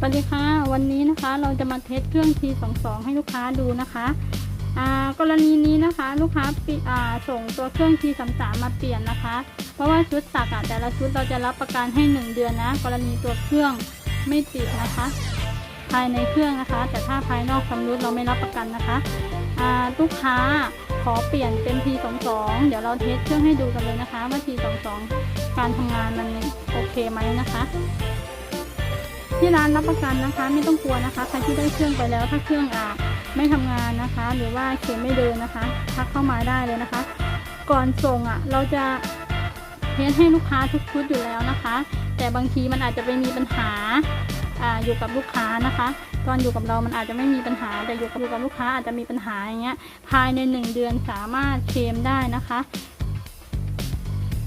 สวัสดีค่ะ วันนี้นะคะเราจะมาเทสเครื่อง T22 ให้ลูกค้าดูนะคะอ่ากรณีนี้นะคะ ลูกค้าอ่าส่งตัวเครื่อง T33 มาเปลี่ยนนะคะ เพราะว่าชุดตักอะแต่ละชุดเราจะรับประกันให้ 1 เดือนนะ กรณีตัวเครื่องไม่ติดนะคะ ภายในเครื่องนะคะ แต่ถ้าภายนอกชำรุดเราไม่รับประกันนะคะอ่าลูกค้าขอเปลี่ยนเป็น T22 เดี๋ยวเราเทสเครื่องให้ดูกันเลยนะคะว่า T22 การทำงานมันโอเคไหมนะคะ ที่ร้านรับประกันนะคะ ไม่ต้องกลัวนะคะ ใครที่ได้เครื่องไปแล้ว ถ้าเครื่องอ่าไม่ทำงานนะคะ หรือว่าเข็มไม่เดินนะคะทักเข้ามาได้เลยนะคะ ก่อนส่งอะ เราจะเทสให้ลูกค้าทุกชุดอยู่แล้วนะคะ แต่บางทีมันอาจจะไปมีปัญหาอ่าอยู่กับลูกค้านะคะ ตอนอยู่กับเรามันอาจจะไม่มีปัญหา แต่อยู่กับอยู่กับลูกค้าอาจจะมีปัญหาอย่างเงี้ย ภายในหนึ่งเดือนสามารถเคลมได้นะคะ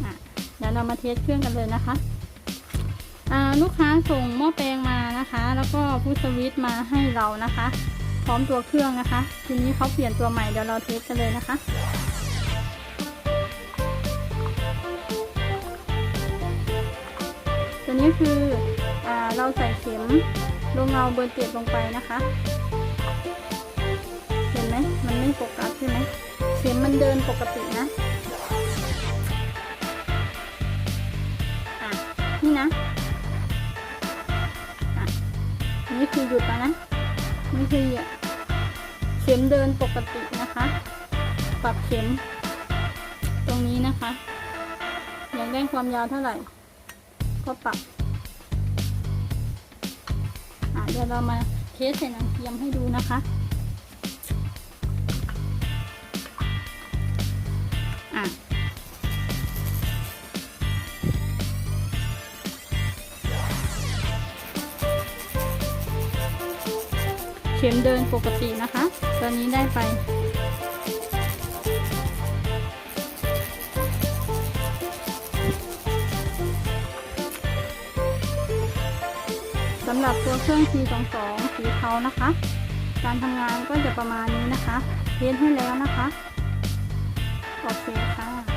อะเดี๋ยวเรามาเทสเครื่องกันเลยนะคะ ลูกค้าส่งหม้อแปลงมานะคะ แล้วก็พุทสวิตมาให้เรานะคะ พร้อมตัวเครื่องนะคะ ทีนี้เขาเปลี่ยนตัวใหม่เดี๋ยวเราเทสกันเลยนะคะตัวนี้คืออเราใส่เข็มลงเงาเบอร์เจ็ดลงไปนะคะเห็นไหมมันไม่โฟกัสใช่ไหมเข็มมันเดินปกตินะนี่นะ นี่คือหยุดแล้วนะนี่คือเข็มเดินปกตินะคะ ปรับเข็ม ตรงนี้นะคะ อยากได้ความยาวเท่าไหร่ ก็ปรับเดี๋ยวเรามาเทสใส่น้ำเทียมให้ดูนะคะ ข็มเดินปกตินะคะ ตอนนี้ได้ไป สำหรับตัวเครื่อง T22 สีเทานะคะ การทำงานก็จะประมาณนี้นะคะเทสให้แล้วนะคะ โอเคค่ะ